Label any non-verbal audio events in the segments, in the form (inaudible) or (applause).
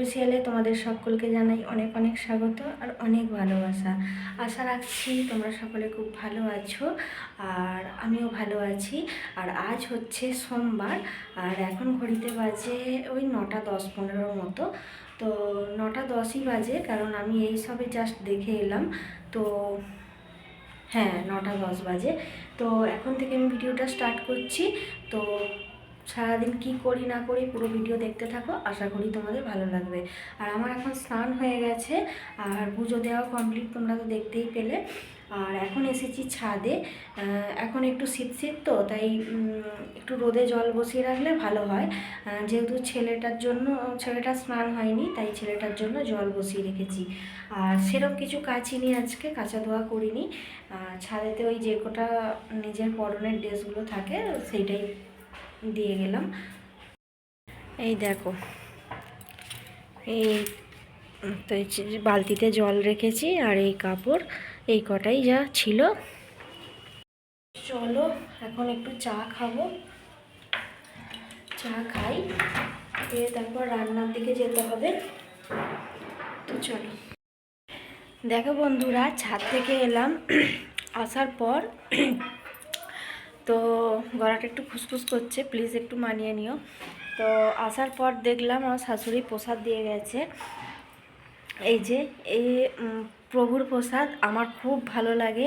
তোমাদের সকলকে জানাই অনেক অনেক স্বাগত আর অনেক ভালোবাসা। আশা রাখছি তোমরা সকলে খুব ভালো আছো আর আমিও ভালো আছি। আর আজ হচ্ছে সোমবার, আর এখন ঘড়িতে বাজে ওই নটা দশ পনেরোর মতো। তো নটা দশই বাজে, কারণ আমি এই সবে জাস্ট দেখে এলাম। তো হ্যাঁ নটা দশ বাজে। তো এখন থেকে আমি ভিডিওটা স্টার্ট করছি। তো সারাদিন কি করি না করি পুরো ভিডিও দেখতে থাকো, আশা করি তোমাদের ভালো লাগবে। আর আমার এখন স্নান হয়ে গেছে, আর পুজো দেওয়া কমপ্লিট তোমরা তো দেখতেই পেলে। আর এখন এসেছি ছাদে এখন একটু শীত শীত তো, তাই একটু রোদে জল বসিয়ে রাখলে ভালো হয়। যেহেতু ছেলেটার জন্য ছেলেটা স্নান হয়নি, তাই ছেলেটার জন্য জল বসিয়ে রেখেছি। আর সেরকম কিছু কাচিনি আজকে কাঁচা ধোয়া করিনি। ছাদেতে ওই যে কটা নিজের পরনের ড্রেসগুলো থাকে, সেইটাই দিয়ে গেলাম। এই দেখো, এই, তো বালতিতে জল রেখেছি আর এই কাপড়, এই কটাই যা ছিল। চলো, এখন একটু চা খাব। চা খাই, খেয়ে তারপর রান্নার দিকে যেতে হবে। তো চলো। দেখো বন্ধুরা, ছাদ থেকে এলাম। আসার পর তো গলাটা একটু খুসখুস করছে প্লিজ একটু মানিয়ে নিও। তো আসার পর দেখলাম আমার শাশুড়ি প্রসাদ দিয়ে গেছে। এই যে, এই প্রভুর প্রসাদ আমার খুব ভালো লাগে।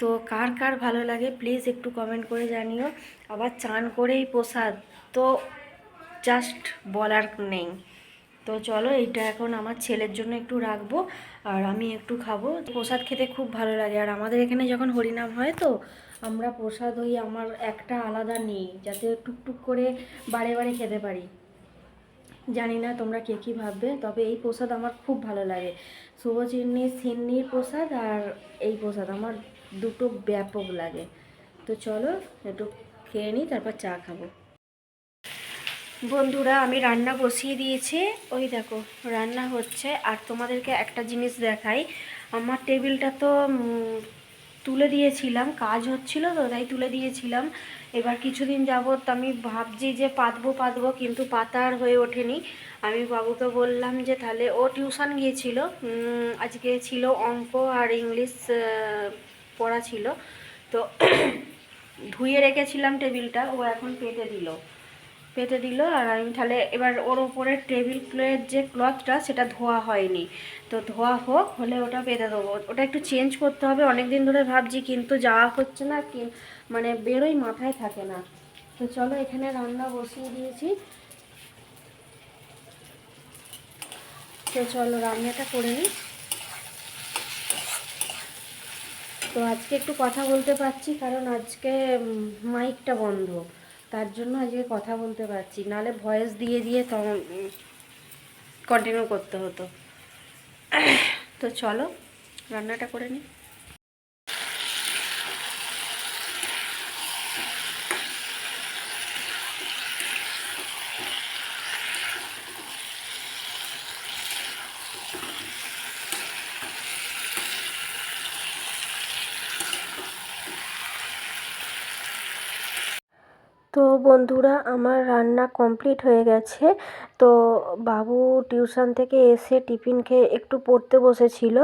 তো কার কার ভালো লাগে প্লিজ একটু কমেন্ট করে জানিও। আবার চান করেই প্রসাদ, তো জাস্ট বলার নেই। তো চলো, এইটা এখন আমার ছেলের জন্য একটু রাখব আর আমি একটু খাব। প্রসাদ খেতে খুব ভালো লাগে। আর আমাদের এখানে যখন হরিনাম হয় তো, আমরা প্রসাদ ওই আমার একটা আলাদা নেই, যাতে টুকটুক করে বারে বারে খেতে পারি। জানি না তোমরা কে কী ভাববে, তবে এই প্রসাদ আমার খুব ভালো লাগে। শুভচিন্নির সিন্নির প্রসাদ আর এই প্রসাদ, আমার দুটো ব্যাপক লাগে। তো চলো, একটু খেয়ে নিই, তারপর চা খাব। বন্ধুরা, আমি রান্না বসিয়ে দিয়েছি। ওই দেখো, রান্না হচ্ছে। আর তোমাদেরকে একটা জিনিস দেখাই। আমার টেবিলটা তো তুলে দিয়েছিলাম। কাজ হচ্ছিল তো, তাই তুলে দিয়েছিলাম। এবার কিছুদিন যাবৎ আমি ভাবছি যে পাতবো পাতবো, কিন্তু পাতা আর হয়ে ওঠেনি। আমি বাবুকে বললাম যে, তাহলে ও টিউশন গিয়েছিল। আজকে ছিল অঙ্ক আর ইংলিশ পড়া ছিল। তো (clears throat) ধুয়ে রেখেছিলাম টেবিলটা। ও এখন পেতে দিল। পেতে দিল আর আমি তাহলে এবার ওর ওপরে টেবিল প্লেট যে ক্লথটা সেটা ধোয়া হয়নি। তো ধোয়া হোক, হলে ওটা পেতে দেবো। ওটা একটু চেঞ্জ করতে হবে। অনেক দিন ধরে ভাবছি, কিন্তু যাওয়া হচ্ছে না, কি মানে বেরোই মাথায় থাকে না। তো চলো এখানে রান্না বসিয়ে দিয়েছি। তো চলো রান্নাটা করে নিই। তো আজকে একটু কথা বলতে পারছি, কারণ আজকে মাইকটা বন্ধ। তার জন্য আজকে কথা বলতে পারছি। নালে ভয়েস দিয়ে দিয়ে তখন কন্টিনিউ করতে হতো। তো চলো, রান্নাটা করে নিই তো বন্ধুরা, আমার রান্না কমপ্লিট হয়ে গেছে। তো বাবু টিউশন থেকে এসে টিফিন খেয়ে একটু পড়তে বসেছিল।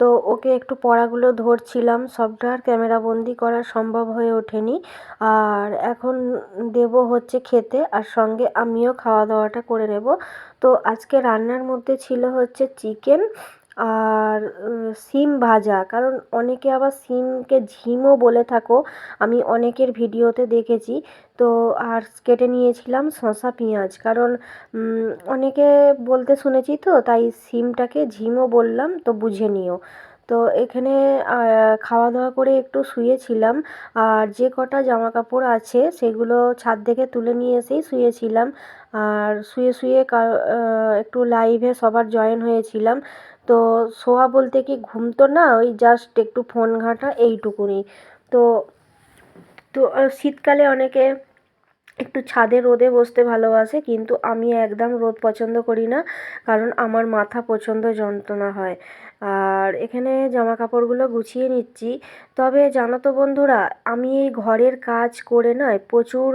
তো ওকে একটু পড়াগুলো ধরছিলাম। সবটা আর ক্যামেরাবন্দি করা সম্ভব হয়ে ওঠেনি। আর এখন দেব হচ্ছে খেতে আর সঙ্গে আমিও খাওয়া দাওয়াটা করে নেব। তো আজকে রান্নার মধ্যে ছিল হচ্ছে চিকেন আর সিম ভাজা। কারণ অনেকে আবার সিমকে ঝিমও বলে থাকো। আমি অনেকের ভিডিওতে দেখেছি। তো আর কেটে নিয়েছিলাম শসা, পেঁয়াজ। কারণ অনেকে বলতে শুনেছি তো, তাই সিমটাকে ঝিমও বললাম, তো বুঝে নিও। তো এখানে খাওয়া দাওয়া করে একটু শুয়েছিলাম। আর যে কটা জামা কাপড় আছে, সেগুলো ছাদ থেকে তুলে নিয়ে এসেই শুয়েছিলাম। আর শুয়ে শুয়ে একটু লাইভে সবার জয়েন হয়েছিলাম। তো শোয়া বলতে কি ঘুম তো না, ওই জাস্ট একটু ফোন ঘাঁটা, এইটুকুনি। তো তো শীতকালে অনেকে একটু ছাদে রোদে বসতে ভালোবাসে, কিন্তু আমি একদম রোদ পছন্দ করি না, কারণ আমার মাথা প্রচণ্ড যন্ত্রণা হয়। আর এখানে জামা কাপড়গুলো গুছিয়ে নিচ্ছি। তবে জানো তো বন্ধুরা, আমি এই ঘরের কাজ করে নয় প্রচুর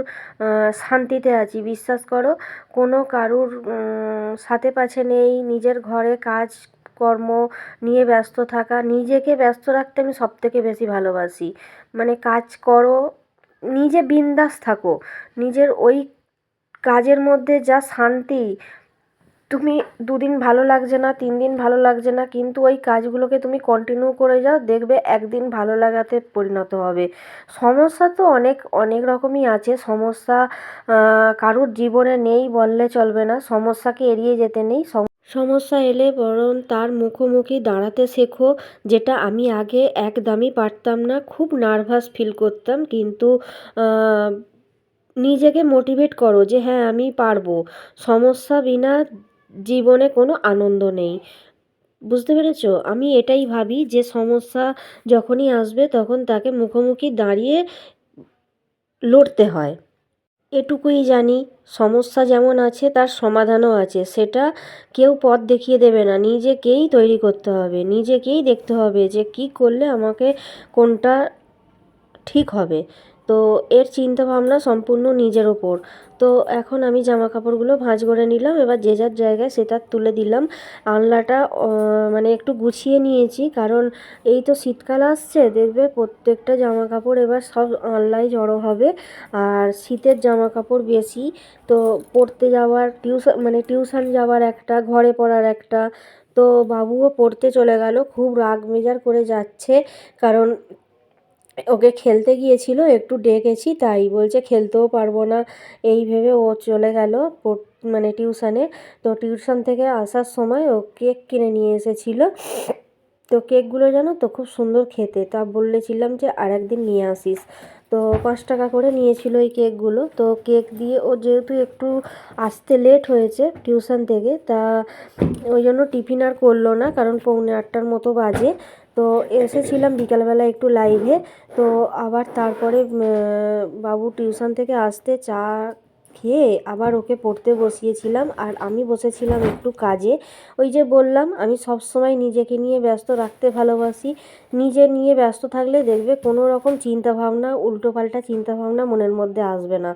শান্তিতে আছি, বিশ্বাস করো। কোনো কারুর সাথে পাছে নেই, নিজের ঘরে কাজ কর্ম নিয়ে ব্যস্ত থাকা, নিজেকে ব্যস্ত রাখতে আমি সব থেকে বেশি ভালোবাসি। মানে কাজ করো, নিজে বিন্দাস থাকো। নিজের ওই কাজের মধ্যে যা শান্তি, তুমি দুদিন ভালো লাগছে না, তিন দিন ভালো লাগছে না, কিন্তু ওই কাজগুলোকে তুমি কন্টিনিউ করে যাও, দেখবে একদিন ভালো লাগাতে পরিণত হবে। সমস্যা তো অনেক অনেক রকমই আছে। সমস্যা কারুর জীবনে নেই বললে চলবে না। সমস্যাকে এড়িয়ে যেতে নেই। সমস্যা এলে বরং তার মুখোমুখি দাঁড়াতে শেখো, যেটা আমি আগে একদমই পারতাম না। খুব নার্ভাস ফিল করতাম, কিন্তু নিজেকে মোটিভেট করো যে হ্যাঁ আমি পারব। সমস্যা বিনা জীবনে কোনো আনন্দ নেই। বুঝতে পেরেছ? আমি এটাই ভাবি যে, সমস্যা যখনই আসবে তখন তাকে মুখোমুখি দাঁড়িয়ে লড়তে হয়। এটুকুই জানি, সমস্যা যেমন আছে তার সমাধানও আছে, সেটা কেউ পথ দেখিয়ে দেবে না। নিজেকেই তৈরি করতে হবে, নিজেকেই দেখতে হবে যে কী করলে আমাকে কোনটা ঠিক হবে। তো এর চিন্তা ভাবনা সম্পূর্ণ নিজের ওপর। তো এখন আমি জামা কাপড়গুলো ভাঁজ করে নিলাম, এবার যে যার জায়গায় সেটা তুলে দিলাম। আনলাটা মানে একটু গুছিয়ে নিয়েছি, কারণ এই তো শীতকাল আসছে, দেখবে প্রত্যেকটা জামা কাপড় এবার সব আনলায় জড়ো হবে। আর শীতের জামা কাপড় বেশি, তো পড়তে যাওয়ার টিউশন মানে টিউশন যাওয়ার একটা, ঘরে পড়ার একটা, তো বাবুও পড়তে চলে গেল, খুব রাগ মেজার করে যাচ্ছে। কারণ ওকে খেলতে গিয়েছিল, একটু ডেকেছি, তাই বলছে খেলতেও পারব না। এই ভেবে ও চলে গেল মানে টিউশানে। তো টিউশন থেকে আসার সময় ও কেক কিনে নিয়ে এসেছিল। তো কেকগুলো জানো তো খুব সুন্দর খেতে। তা বলেছিলাম যে আর একদিন নিয়ে আসিস। তো পাঁচ টাকা করে নিয়েছিল এই কেকগুলো। তো কেক দিয়ে ও যেহেতু একটু আসতে লেট হয়েছে টিউশন থেকে, তা ওই জন্য টিফিন আর করল না, কারণ পৌনে আটটার মতো বাজে। তো এসেছিলাম বিকালবেলা একটু লাইভে তো আবার তারপরে বাবু টিউশন থেকে আসতে চা খেয়ে আবার ওকে পড়তে বসিয়েছিলাম। আর আমি বসেছিলাম একটু কাজে। ওই যে বললাম, আমি সব সময় নিজেকে নিয়ে ব্যস্ত রাখতে ভালোবাসি। নিজে নিয়ে ব্যস্ত থাকলে দেখবে কোনো রকম চিন্তাভাবনা, উল্টোপাল্টা চিন্তাভাবনা মনের মধ্যে আসবে না।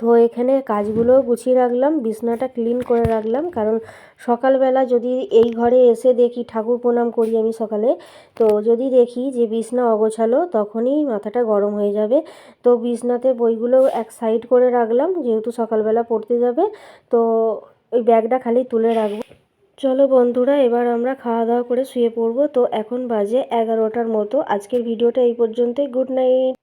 তো এখানে কাজগুলোও গুছিয়ে রাখলাম, বিছনাটা ক্লিন করে রাখলাম, কারণ সকালবেলা যদি এই ঘরে এসে দেখি ঠাকুর প্রণাম করি আমি সকালে, তো যদি দেখি যে বিছনা অগোছালো তখনই মাথাটা গরম হয়ে যাবে। তো বিছনাতে বইগুলো এক সাইড করে রাখলাম, যেহেতু সকালবেলা পড়তে যাবে, তো ওই ব্যাগটা খালি তুলে রাখব। চলো বন্ধুরা, এবার আমরা খাওয়া দাওয়া করে শুয়ে পড়ব, তো এখন বাজে এগারোটার মতো। আজকের ভিডিওটা এই পর্যন্তই গুড নাইট